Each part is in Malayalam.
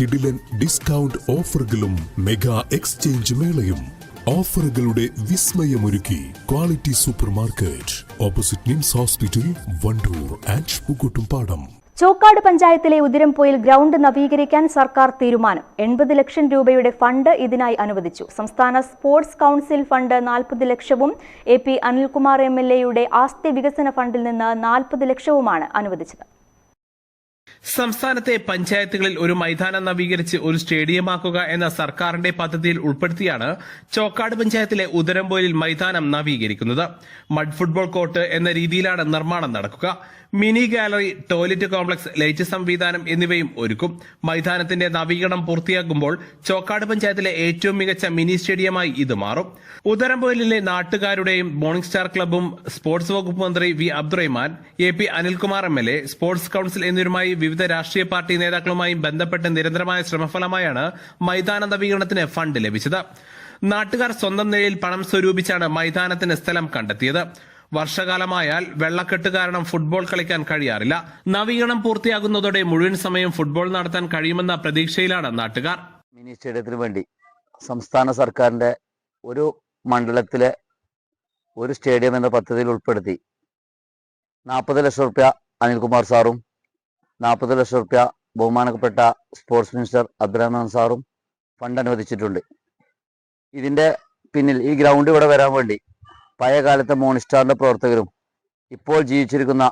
കിടിലൻ ഡിസ്കൗണ്ട് ഓഫറുകളും മെഗാ എക്സ്ചേഞ്ച് മേളയും. ഓഫറുകളുടെ വിസ്മയമൊരുക്കി quality super market opposite NIMS hospital Wandoor and Pookkottumpadam Chokkad പഞ്ചായത്തിലെ ഉതിരംപോയിൽ ഗ്രൗണ്ട് നവീകരിക്കാൻ സർക്കാർ തീരുമാനം. എൺപത് ലക്ഷം രൂപയുടെ ഫണ്ട് ഇതിനായി അനുവദിച്ചു. സംസ്ഥാന സ്പോർട്സ് കൗൺസിൽ ഫണ്ട് നാൽപ്പത് ലക്ഷവും A P Anilkumar M L എയുടെ ആസ്തി വികസന ഫണ്ടിൽ നിന്ന് നാൽപ്പത് ലക്ഷവുമാണ് അനുവദിച്ചത്. സംസ്ഥാനത്തെ പഞ്ചായത്തുകളിൽ ഒരു മൈതാനം നവീകരിച്ച് ഒരു സ്റ്റേഡിയമാക്കുക എന്ന സർക്കാരിന്റെ പദ്ധതിയിൽ ഉൾപ്പെടുത്തിയാണ് ചോക്കാട് പഞ്ചായത്തിലെ ഉദരംപോയിലിൽ മൈതാനം നവീകരിക്കുന്നത്. മഡ് ഫുട്ബോൾ കോർട്ട് എന്ന രീതിയിലാണ് നിർമ്മാണം നടക്കുക. Mini gallery toilet complex light സംവിധാനം എന്നിവയും ഒരുക്കും. മൈതാനത്തിന്റെ നവീകരണം പൂർത്തിയാകുമ്പോൾ ചോക്കാട് പഞ്ചായത്തിലെ ഏറ്റവും മികച്ച മിനി സ്റ്റേഡിയമായി ഇത് മാറും. ഉദരംപോയിലിലെ നാട്ടുകാരുടെയും മോർണിംഗ് സ്റ്റാർ ക്ലബും സ്പോർട്സ് വകുപ്പ് മന്ത്രി V Abdurahman A P Anilkumar M L A sports council എന്നിവരുമായി വിവിധ രാഷ്ട്രീയ പാർട്ടി നേതാക്കളുമായും ബന്ധപ്പെട്ട് നിരന്തരമായ ശ്രമഫലമായാണ് മൈതാന നവീകരണത്തിന് ഫണ്ട് ലഭിച്ചത്. നാട്ടുകാർ സ്വന്തം നിലയിൽ പണം സ്വരൂപിച്ചാണ് മൈതാനത്തിന് സ്ഥലം കണ്ടെത്തിയത്. വർഷകാലമായാൽ വെള്ളക്കെട്ട് കാരണം ഫുട്ബോൾ കളിക്കാൻ കഴിയാറില്ല. നവീകരണം പൂർത്തിയാകുന്നതോടെ മുഴുവൻ സമയം ഫുട്ബോൾ നടത്താൻ കഴിയുമെന്ന പ്രതീക്ഷയിലാണ് നാട്ടുകാർ. മിനി സ്റ്റേഡിയത്തിന് വേണ്ടി സംസ്ഥാന സർക്കാരിന്റെ ഒരു മണ്ഡലത്തിലെ ഒരു സ്റ്റേഡിയം എന്ന പദ്ധതിയിൽ ഉൾപ്പെടുത്തി നാൽപ്പത് ലക്ഷം റുപ്യ അനിൽകുമാർ സാറും നാൽപ്പത് ലക്ഷം റുപ്യ ബഹുമാനപ്പെട്ട സ്പോർട്സ് മിനിസ്റ്റർ അബ്ദുറഹ്മാൻ സാറും ഫണ്ട് അനുവദിച്ചിട്ടുണ്ട്. ഇതിന്റെ പിന്നിൽ ഈ ഗ്രൗണ്ട് ഇവിടെ വരാൻ വേണ്ടി പഴയ കാലത്തെ മോണിസ്റ്റാറിന്റെ പ്രവർത്തകരും ഇപ്പോൾ ജീവിച്ചിരിക്കുന്ന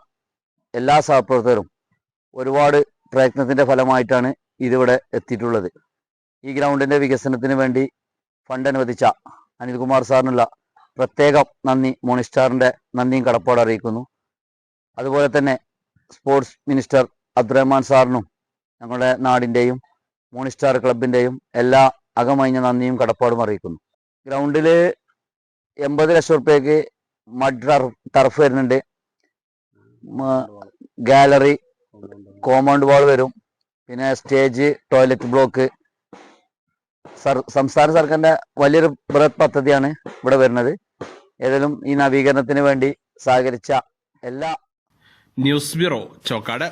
എല്ലാ സഹപ്രവർത്തകരും ഒരുപാട് പ്രയത്നത്തിന്റെ ഫലമായിട്ടാണ് ഇതിവിടെ എത്തിയിട്ടുള്ളത്. ഈ ഗ്രൗണ്ടിന്റെ വികസനത്തിന് വേണ്ടി ഫണ്ട് അനുവദിച്ച അനിൽകുമാർ സാറിനുള്ള പ്രത്യേകം നന്ദി മോണിസ്റ്റാറിന്റെ നന്ദിയും കടപ്പാട് അറിയിക്കുന്നു. അതുപോലെ തന്നെ സ്പോർട്സ് മിനിസ്റ്റർ അബ്ദുറഹ്മാൻ സാറിനും ഞങ്ങളുടെ നാടിന്റെയും മോണിസ്റ്റാർ ക്ലബിന്റെയും എല്ലാ അകമഴിഞ്ഞ നന്ദിയും കടപ്പാടും അറിയിക്കുന്നു. ഗ്രൗണ്ടിൽ എൺപത് ലക്ഷം റുപ്യക്ക് മഡ് ടർഫ് വരുന്നുണ്ട്. ഗാലറി കോമ്പൗണ്ട് വാൾ വരും. പിന്നെ സ്റ്റേജ് ടോയ്ലറ്റ് ബ്ലോക്ക് സർ സംസ്ഥാന സർക്കാരിന്റെ വലിയൊരു ബൃഹത് പദ്ധതിയാണ് ഇവിടെ വരുന്നത്. ഏതായാലും ഈ നവീകരണത്തിന് വേണ്ടി സഹകരിച്ച എല്ലാ ന്യൂസ് ബ്യൂറോ ചോക്കാട്.